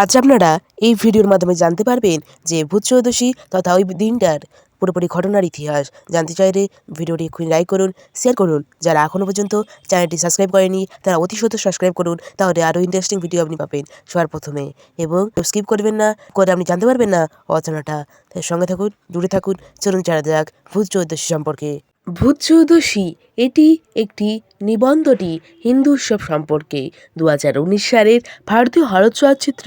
আজ আপনারা এই ভিডিওর মাধ্যমে জানতে পারবেন যে ভূত ত্রয়োদশী তথা ওই দিনটার পুরোপুরি ঘটনার ইতিহাস। জানতে চাইলে ভিডিওটি এক্ষুনি লাইক করুন শেয়ার করুন। যারা এখনও পর্যন্ত চ্যানেলটি সাবস্ক্রাইব করেনি, তারা অতি সত্য সাবস্ক্রাইব করুন, তাহলে আরও ইন্টারেস্টিং ভিডিও আপনি পাবেন সবার প্রথমে। এবং স্কিপ করবেন না, করে আপনি জানতে পারবেন না অচেনাটা তাই সঙ্গে থাকুন, দূরে থাকুন, চলুন জানা যাক ভূত ত্রয়োদশী সম্পর্কে। ভূত চৌদশী এটি একটি নিবন্ধটি হিন্দু উৎসব সম্পর্কে। দু হাজার উনিশ সালের ভারতীয় হরদ চলচ্চিত্র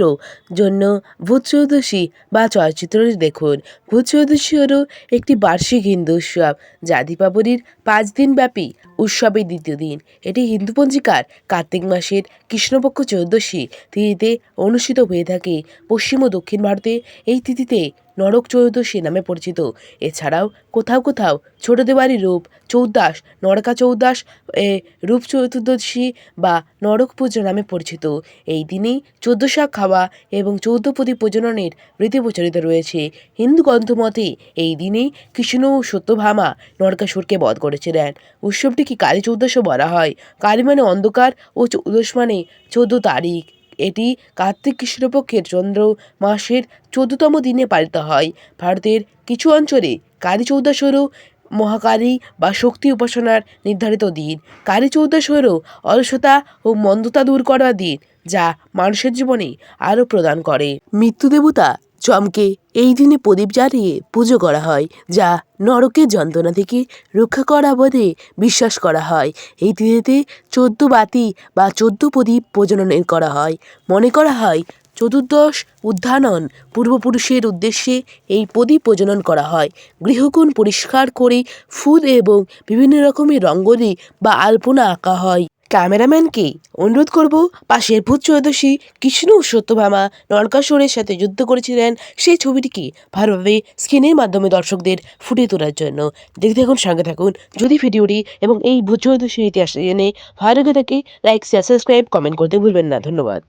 জন্য ভূত চৌদশী বা চলচ্চিত্রটি দেখুন। ভূত চৌদশী হল একটি বার্ষিক হিন্দু উৎসব যা দীপাবলির পাঁচ দিন ব্যাপী উৎসবের দ্বিতীয় দিন। এটি হিন্দু পঞ্জিকার কার্তিক মাসের কৃষ্ণপক্ষ চৌদ্দশী তিথিতে অনুষ্ঠিত হয়ে থাকে। পশ্চিম ও দক্ষিণ ভারতে এই তিথিতে নরক চৌদশী নামে পরিচিত। এছাড়াও কোথাও কোথাও ছোট দেওয়ারি রূপ চৌদাস নরকা চৌদাস এ, রূপ চতুর্দশী বা নরক পুজো নামে পরিচিত। এই দিনেই চোদ্দ খাওয়া এবং চৌদ্দ প্রদীপ প্রজননের রীতি প্রচলিত রয়েছে। হিন্দু গ্রন্থমতে এই দিনেই কৃষ্ণ ও সত্যভামা নরকাসুরকে বধ করেছিলেন। উৎসবটিকে কালী চৌদশও বলা হয়। কালী মানে অন্ধকার ও চৌদশ মানে চোদ্দ তারিখ। এটি কার্তিক কৃষ্ণপক্ষের চন্দ্র মাসের চোদ্দতম দিনে পালিত হয়। ভারতের কিছু অঞ্চলে কালী চৌদশ হল মহাকালী বা শক্তি উপাসনার নির্ধারিত দিন। কালী চৌদশ হল অলসতা ও মন্দতা দূর করার দিন যা মানুষের জীবনে আরও প্রদান করে। মৃত্যু দেবতা চমকে এই দিনে প্রদীপ জ্বালিয়ে পুজো করা হয়, যা নরকের যন্ত্রণা থেকে রক্ষা করা বলে বিশ্বাস করা হয়। এই তিথিতে চোদ্দ বাতি বা চোদ্দ প্রদীপ প্রজননের করা হয়। মনে করা হয়, চতুর্দশ উদ্ধানন পূর্বপুরুষের উদ্দেশ্যে এই প্রদীপ প্রজনন করা হয়। গৃহকোণ পরিষ্কার করে ফুল এবং বিভিন্ন রকমের রঙ্গোলি বা আলপনা আঁকা হয়। ক্যামেরাম্যানকে অনুরোধ করব পাশের ভূত চৌদশী কৃষ্ণ ও সত্যভামা নরকাসুরের সাথে যুদ্ধ করেছিলেন সেই ছবিটিকে ভালোভাবে স্ক্রিনের মাধ্যমে দর্শকদের ফুটিয়ে তোলার জন্য। দেখতে থাকুন, সঙ্গে থাকুন। যদি ভিডিওটি এবং এই ভূত চৌদশীর ইতিহাস জেনে ভালো লাগে থাকে লাইক শেয়ার সাবস্ক্রাইব কমেন্ট করতে ভুলবেন না। ধন্যবাদ।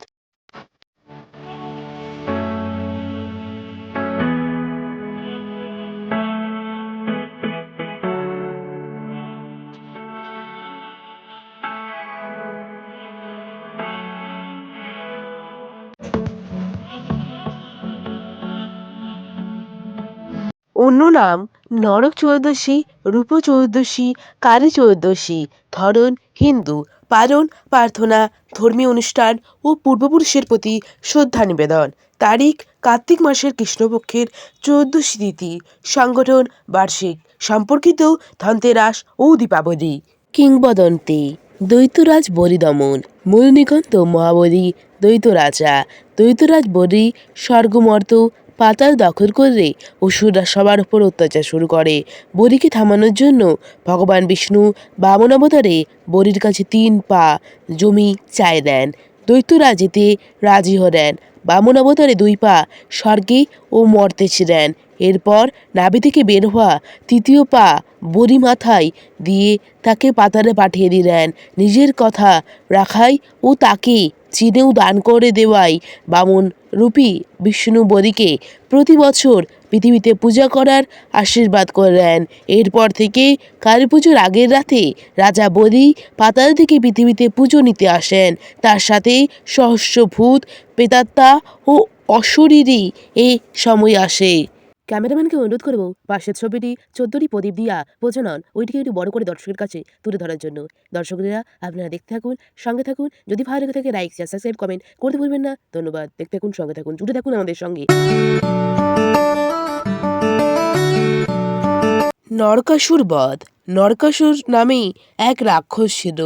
অন্য নাম নরক চৌদশী রূপ চৌদশী কালী চৌদশী ধরন হিন্দু। পালন, প্রার্থনা, ধর্মীয় অনুষ্ঠান ও পূর্বপুরুষের প্রতি শ্রদ্ধা নিবেদন। তারিখ, কার্তিক মাসের কৃষ্ণপক্ষের চৌদ্দশী তিথি। সংগঠন, বার্ষিক। সম্পর্কিত ধনতেরাস ও দীপাবলি। কিংবদন্তি, দ্বৈতরাজ বলি দমন। মূল মহাবলী দ্বৈত রাজা দ্বৈতরাজ বলি স্বর্গমর্ত পাতাল দখল করলে অসুররা সবার উপর অত্যাচার শুরু করে। বরিকে থামানোর জন্য ভগবান বিষ্ণু বামন অবতারে বরির কাছে তিন পা জমি চায় দেন। দৈত্যরা যেতে রাজি হলেন। বামন অবতারে দুই পা স্বর্গে ও মর্তে ছিলেন। এরপর নাভি থেকে বের হওয়া তৃতীয় পা বড়ি মাথায় দিয়ে তাকে পাতারে পাঠিয়ে দিলেন। নিজের কথা রাখাই ও তাকে চিনেও দান করে দেওয়াই বামন রূপী বিষ্ণু বদিকে প্রতি বছর পৃথিবীতে পূজা করার আশীর্বাদ করলেন। এরপর থেকে কালী পুজোর আগের রাতে রাজা বদি পাতাল থেকে পৃথিবীতে পুজো নিতে আসেন। তার সাথে সহস্র ভূত প্রেতাত্মা ও অশরীরী এই সময় আসে। ক্যামেরাম্যানকে অনুরোধ করব পাশের ছবিটি চোদ্দটি প্রদীপ দিয়া বোঝানন ওইটিকে একটু বড় করে দর্শকের কাছে তুলে ধরার জন্য। দর্শকরা, আপনারা দেখতে থাকুন, সঙ্গে থাকুন। যদি ভালো লেগে থাকে লাইক সাবস্ক্রাইব কমেন্ট করতে ভুলবেন না। ধন্যবাদ। দেখতে থাকুন, সঙ্গে থাকুন। জুড়ে থাকুন আমাদের সঙ্গে। নরকাসুর বধ। নরকাসুর নামেই এক রাক্ষস ছিল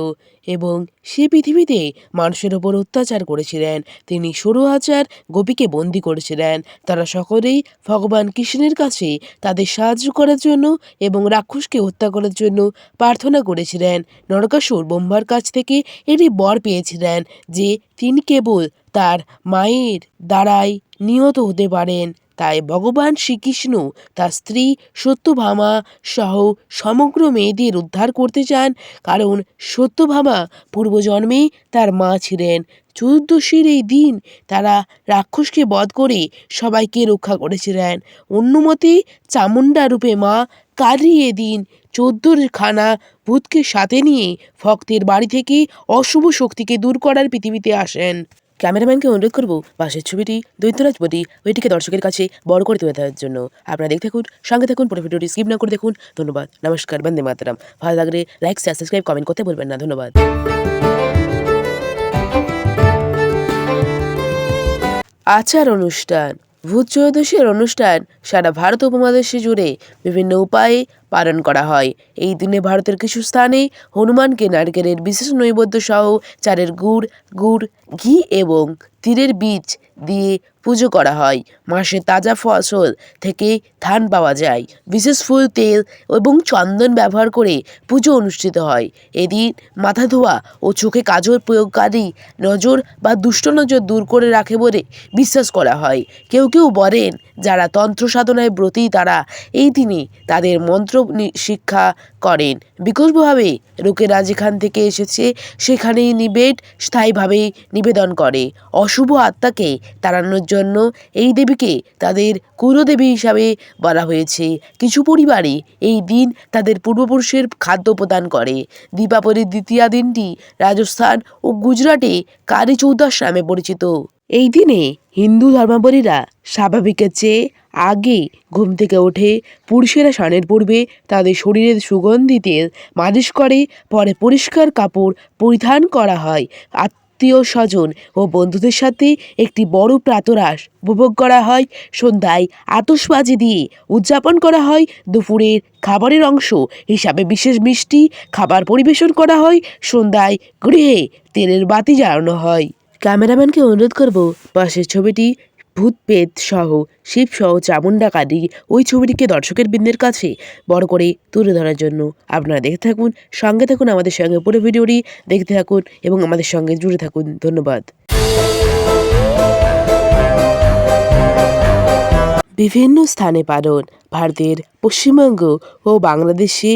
এবং সে পৃথিবীতে মানুষের ওপর অত্যাচার করেছিলেন। তিনি ষোলো হাজার গোপীকে বন্দি করেছিলেন। তারা সকলেই ভগবান কৃষ্ণের কাছে তাদের সাহায্য করার জন্য এবং রাক্ষসকে হত্যা করার জন্য প্রার্থনা করেছিলেন। নরকাসুর ব্রহ্মার কাছ থেকে এটি বর পেয়েছিলেন যে তিনি কেবল তার মায়ের দ্বারাই নিহত হতে পারেন। তাই ভগবান শ্রীকৃষ্ণ তার স্ত্রী সত্যভামা সহ সমগ্র মেয়েদের উদ্ধার করতে চান, কারণ সত্যভামা পূর্বজন্মে তার মা ছিলেন। চতুর্দশীর এই দিন তারা রাক্ষসকে বধ করে সবাইকে রক্ষা করেছিলেন। অন্যমতে চামুণ্ডা রূপে মা কালী এদিন চোদ্দোর খানা ভূতকে সাথে নিয়ে ভক্তের বাড়ি থেকে অশুভ শক্তিকে দূর করার পৃথিবীতে আসেন। ক্যামেরাম্যানকে অনুরোধ করব পাশের ছবিটি দৈত্যরাজ বটি ওইটিকে দর্শকের কাছে বড় করে তুলে ধরার জন্য। আপনারা দেখতে থাকুন, সঙ্গে থাকুন, পুরো ভিডিওটি স্কিপ না করে দেখুন। ধন্যবাদ। নমস্কার, বন্দে মাতারাম। ভালো লাগলে লাইক শেয়ার সাবস্ক্রাইব কমেন্ট করতে ভুলবেন না। ধন্যবাদ। আচার অনুষ্ঠান, ভূত ত্রয়োদশীর অনুষ্ঠান, সারা ভারত উপমহাদেশে জুড়ে বিভিন্ন উপায়ে পালন করা হয়। এই দিনে ভারতের কিছু স্থানে হনুমানকে নারকেলের বিশেষ নৈবেদ্য সহ চালের গুড় গুড়, ঘি এবং তিলের বীজ দিয়ে পুজো করা হয়। মাসে তাজা ফসল থেকে ধান পাওয়া যায়। বিশেষ ফুল, তেল এবং চন্দন ব্যবহার করে পুজো অনুষ্ঠিত হয়। এদিন মাথা ধোয়া ও চোখে কাজল প্রয়োগকারী নজর বা দুষ্ট নজর দূর করে রাখে বলে বিশ্বাস করা হয়। কেউ কেউ বলেন, যারা তন্ত্র সাধনায় ব্রতী তারা এই দিনে তাদের মন্ত্র শিক্ষা করেন। বিকল্পভাবে লোকেরা যেখান থেকে এসেছে, সেখানেই নিবেদ স্থায়ীভাবে নিবেদন করে। অশুভ আত্মাকে তাড়ানোর জন্য এই দেবীকে তাদের কুলদেবী হিসাবে বলা হয়েছে। কিছু পরিবারে এই দিন তাদের পূর্বপুরুষের খাদ্য প্রদান করে। দীপাবলির দ্বিতীয় দিনটি রাজস্থান ও গুজরাটে কালী চৌদাস নামে পরিচিত। এই দিনে হিন্দু ধর্মাবলীরা স্বাভাবিকের চেয়ে আগে ঘুম থেকে ওঠে। পুরুষেরা স্নানের পূর্বে তাদের শরীরের সুগন্ধি তেল মালিশ করে, পরে পরিষ্কার কাপড় পরিধান করা হয়। আত্মীয় স্বজন ও বন্ধুদের সাথে একটি বড় প্রাতরাস উপভোগ করা হয়। সন্ধ্যায় আতশবাজি দিয়ে উদযাপন করা হয়। দুপুরের খাবারের অংশ হিসাবে বিশেষ মিষ্টি খাবার পরিবেশন করা হয়। সন্ধ্যায় গৃহে তেলের বাতি জ্বালানো হয়। ক্যামেরাম্যানকে অনুরোধ করব, পাশের ছবিটি ভূত পেত সহ শিব সহ চামুন্ডা কালী ওই ছবিটিকে দর্শকের বৃন্দের কাছে বড় করে তুলে ধরার জন্য আপনারা দেখতে থাকুন, সঙ্গে থাকুন আমাদের সঙ্গে পুরো ভিডিওটি দেখতে থাকুন এবং আমাদের সঙ্গে জুড়ে থাকুন। ধন্যবাদ। বিভিন্ন স্থানে পালন, ভারতের পশ্চিমবঙ্গ ও বাংলাদেশে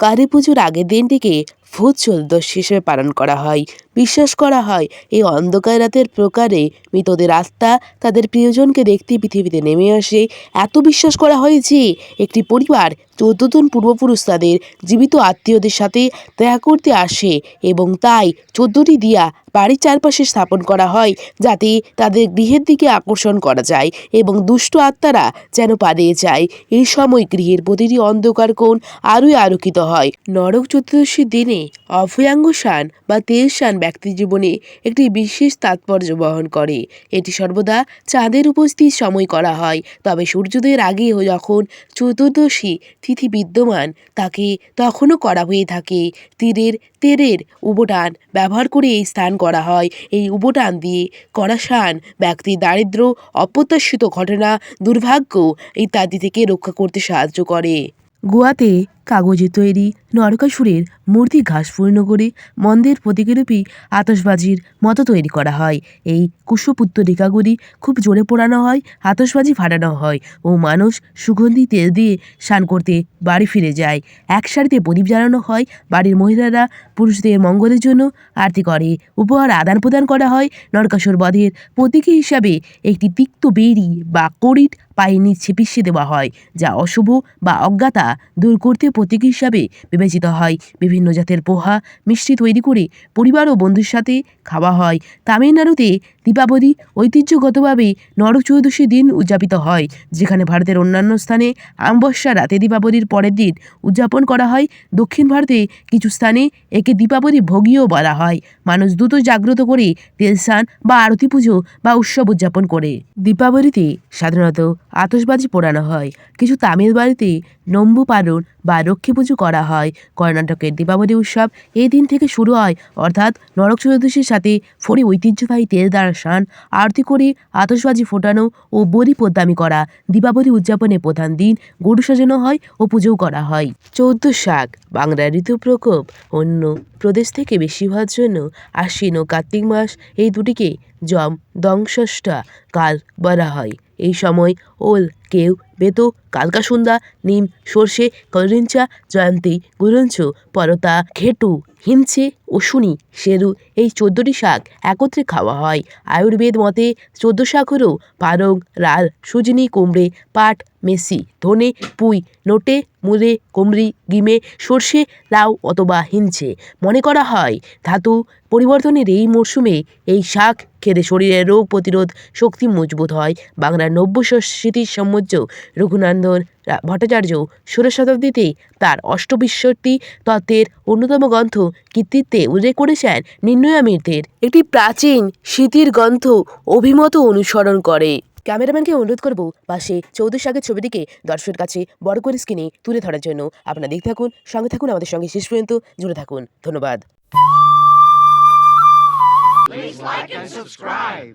কালী পুজোর আগের দিনটিকে ভূত চতুর্দশী হিসেবে পালন করা হয়। বিশ্বাস করা হয়, এই অন্ধকার রাতের প্রকারে মৃতদের আত্মা তাদের প্রিয়জনকে দেখতে পৃথিবীতে নেমে আসে। এত বিশ্বাস করা হয় যে, একটি পরিবার চোদ্দজন পূর্বপুরুষ তাদের জীবিত আত্মীয়দের সাথে দেখা করতে আসে এবং তাই চোদ্দটি দিয়া বাড়ির চারপাশে স্থাপন করা হয় যাতে তাদের গৃহের দিকে আকর্ষণ করা যায় এবং দুষ্ট আত্মারা যেন পালিয়ে যায়। এই সময় গৃহের প্রতিটি অন্ধকার কোণ আরোই আলোকিত হয়। নরক চতুর্দশীর দিনে অভয়াঙ্গ স্নান বা তেল স্নান ব্যক্তির জীবনে একটি বিশেষ তাৎপর্য বহন করে। এটি সর্বদা চাঁদের উপস্থিত সময় করা হয়। তবে সূর্যোদয়ের আগে যখন চতুর্দশী তিথি বিদ্যমান, তাকে তখনও করা হয়ে থাকে। তীরের তেরের উবটান ব্যবহার করে এই স্থান করা হয়। এই উবটান দিয়ে করা স্নান ব্যক্তির দারিদ্র অপ্রত্যাশিত ঘটনা, দুর্ভাগ্য ইত্যাদি থেকে রক্ষা করতে সাহায্য করে। গোয়াতে কাগজে তৈরি নরকাসুরের মূর্তি ঘাস পূর্ণ করে মন্দের প্রতীকরূপী আতশবাজির মতো তৈরি করা হয়। এই কুশপুত্তরিকাগুলি খুব জোরে পোড়ানো হয়, আতশবাজি ফাটানো হয় ও মানুষ সুগন্ধি তেল দিয়ে স্নান করতে বাড়ি ফিরে যায়। এক সারিতে প্রদীপ জ্বালানো হয়, বাড়ির মহিলারা পুরুষদের মঙ্গলের জন্য আরতি করে। উপহার আদান প্রদান করা হয়, নরকাসুর বধের প্রতীকী হিসাবে একটি তিক্ত বেরি বা করিট পায়ে নিচে পিষিয়ে দেওয়া হয়, যা অশুভ বা অজ্ঞাতা দূর করতে প্রতীক হিসাবে বিবেচিত হয়। বিভিন্ন জাতের পোহা মিষ্টি তৈরি করে পরিবার ও বন্ধুর সাথে খাওয়া হয়। তামিলনাড়ুতে দীপাবলি ঐতিহ্যগতভাবে নরক চতুর্দশী দিন উদযাপিত হয়, যেখানে ভারতের অন্যান্য স্থানে আমবস্যা রাতে দীপাবলির পরের দিন উদযাপন করা হয়। দক্ষিণ ভারতে কিছু স্থানে একে দীপাবলি ভোগীও বলা হয়। মানুষ দ্রুত জাগ্রত করে তেল স্নান বা আরতি পুজো বা উৎসব উদযাপন করে। দীপাবলিতে সাধারণত আতশবাজি পোড়ানো হয়। কিছু তামিল বাড়িতে নম্বু পালন বা লক্ষ্মী পুজো করা হয়। কর্ণাটকের দীপাবলি উৎসব এই দিন থেকে শুরু হয়, অর্থাৎ নরক চতুর্দশীর সাথে ফরি ঐতিহ্যবাহী তেল দ্বারা স্নান আরতি করে আতশবাজি ফোটানো ও বলি পোদ্দামি করা। দীপাবলি উদযাপনের প্রধান দিন, গরু সাজানো হয় ও পুজোও করা হয়। চৌদ্দ শাক, বাংলার ঋতু প্রকোপ অন্য প্রদেশ থেকে বেশি হওয়ার জন্য আশ্বিন ও কার্তিক মাস এই দুটিকে যম দংশষ্টা কাল বলা হয়। এই সময় ওল, কেউ বেতো কালকাসুন্দা নিম, সর্ষে কলরিঞ্চা জয়ন্তী গুরঞ্চ পরতা, ঘেটু হিমচে অশুনি শেরু এই চোদ্দোটি শাক একত্রে খাওয়া হয়। আয়ুর্বেদ মতে চোদ্দ শাক হলো পালং রাল, সুজনি, কুমড়ে, পাট, মেসি, ধনে, পুঁই, নোটে, মুলে, কুমড়ি, গিমে, সর্ষে, লাউ অথবা হিঞ্চে মনে করা হয় ধাতু পরিবর্তনের এই মরশুমে এই শাক খেলে শরীরের রোগ প্রতিরোধ শক্তি মজবুত হয়। বাংলার নব্য স্মৃতির সম্মজ্জ রঘুনন্দন ভট্টাচার্য, ষোড়শ শতাব্দীতে তার অষ্টবিংশতি তত্ত্বের অন্যতম গ্রন্থ কৃতিত্বে উল্লেখ করেছেন নির্ণয়ামীরদের একটি প্রাচীন স্মৃতির গ্রন্থ অভিমত অনুসরণ করে। ক্যামেরাম্যানকে অনুরোধ করব পাশে চৌদ্দ শাকের ছবিটিকে দর্শকের কাছে বড় করে স্ক্রিনে তুলে ধরার জন্য। আপনারা দেখতে থাকুন, সঙ্গে থাকুন, আমাদের সঙ্গে শেষ পর্যন্ত জুড়ে থাকুন। ধন্যবাদ। Please like and subscribe.